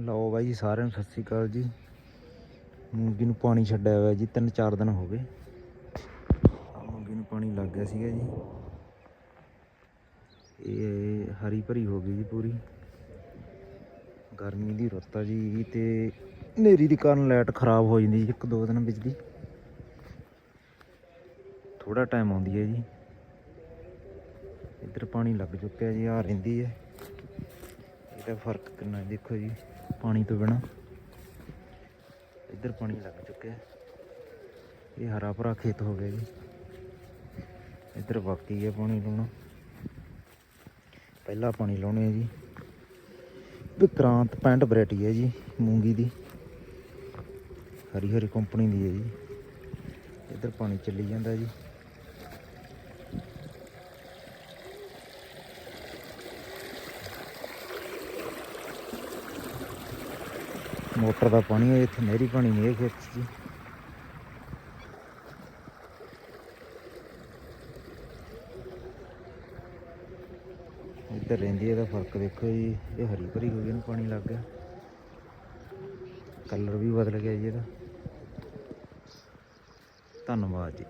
ਲਓ ਬਾਈ ਜੀ ਸਾਰਿਆਂ ਨੂੰ ਸਤਿ ਸ੍ਰੀ ਅਕਾਲ ਜੀ। ਮੂੰਗੀ ਨੂੰ ਪਾਣੀ ਛੱਡਿਆ ਹੋਇਆ ਜੀ, ਤਿੰਨ ਚਾਰ ਦਿਨ ਹੋ ਗਏ। ਆਹ ਮੂੰਗੀ ਨੂੰ ਪਾਣੀ ਲੱਗ ਗਿਆ ਸੀਗਾ ਜੀ। ਇਹ ਹਰੀ ਭਰੀ ਹੋ ਗਈ ਜੀ ਪੂਰੀ। ਗਰਮੀ ਦੀ ਰੁੱਤ ਆ ਜੀ ਤੇ ਹਨੇਰੀ ਦੇ ਕਾਰਨ ਲਾਈਟ ਖਰਾਬ ਹੋ ਜਾਂਦੀ ਜੀ, ਇੱਕ ਦੋ ਦਿਨ ਵਿੱਚ ਦੀ ਥੋੜਾ ਟਾਈਮ ਆਉਂਦੀ ਹੈ ਜੀ। ਇੱਧਰ ਪਾਣੀ ਲੱਗ ਚੁੱਕਿਆ ਜੀ, ਆ ਰਹਿੰਦੀ ਹੈ। ਇਹਦਾ ਫ਼ਰਕ ਕਿੰਨਾ ਦੇਖੋ ਜੀ। ਪਾਣੀ ਤੋਂ ਬਿਨਾ। ਇੱਧਰ ਪਾਣੀ ਲੱਗ ਚੁੱਕਿਆ। ਇਹ ਹਰਾ ਭਰਾ ਖੇਤ ਹੋ ਗਿਆ ਜੀ। ਇੱਧਰ ਬਾਕੀ ਹੈ ਪਾਣੀ ਲਾਉਣਾ। ਪਹਿਲਾ ਪਾਣੀ ਲਾਉਣੇ ਆ ਜੀ। ਵਿਕਰਾਂਤ ਪੈਂਟ ਵੈਰਾਈਟੀ ਹੈ ਜੀ, ਮੂੰਗੀ ਦੀ। ਹਰੀ ਹਰੀ ਕੰਪਨੀ ਦੀ ਹੈ ਜੀ। ਇੱਧਰ ਪਾਣੀ ਚੱਲੀ ਜਾਂਦਾ ਜੀ। ਮੋਟਰ ਦਾ ਪਾਣੀ ਹੈ, ਇੱਥੇ ਨਹਿਰੀ ਪਾਣੀ ਨਹੀਂ ਹੈ ਖੇਤ 'ਚ ਜੀ। ਇੱਧਰ ਰਹਿੰਦੀ ਇਹਦਾ ਫ਼ਰਕ ਦੇਖੋ ਜੀ, ਇਹ ਹਰੀ ਭਰੀ ਹੋ ਗਈ ਇਹਨੂੰ ਪਾਣੀ ਲੱਗ ਗਿਆ। ਕਲਰ ਵੀ ਬਦਲ ਗਿਆ ਜੀ ਇਹਦਾ। ਧੰਨਵਾਦ ਜੀ।